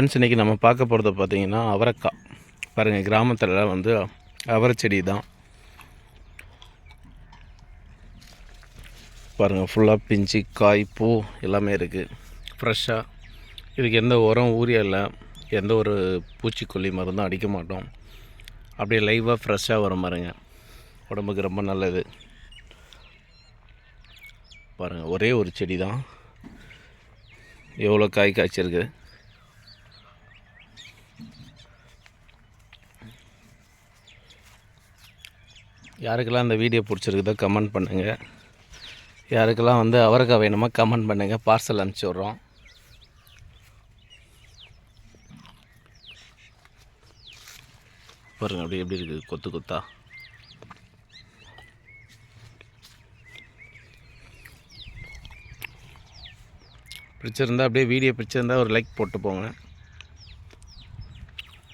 Friends இன்றைக்கி நம்ம பார்க்க போகிறது பார்த்தீங்கன்னா அவரைக்காய். பாருங்கள் கிராமத்தில் வந்து அவரை செடி தான். பாருங்கள் ஃபுல்லாக பிஞ்சு காய் பூ எல்லாமே இருக்குது ஃப்ரெஷ்ஷாக இதுக்கு எந்த உரம் ஊரியா இல்லை. எந்த ஒரு பூச்சிக்கொல்லி மருந்தும் அடிக்க மாட்டோம். அப்படியே லைவாக ஃப்ரெஷ்ஷாக வரும் பாருங்க. உடம்புக்கு ரொம்ப நல்லது. பாருங்கள் ஒரே ஒரு செடி தான். எவ்வளோ காய் காய்ச்சிருக்கு? யாருக்கெல்லாம் இந்த வீடியோ பிடிச்சிருக்குதோ கமெண்ட் பண்ணுங்கள் யாருக்கெல்லாம் வந்து அவரைக்காய் வேணுமோ கமெண்ட் பண்ணுங்கள் பார்சல் அனுப்பிச்சி விட்றோம். பாருங்கள் அப்படி எப்படி இருக்குது கொத்து கொத்தா. பிடிச்சிருந்தா அப்படியே வீடியோ பிடிச்சிருந்தா ஒரு லைக் போட்டு போங்க.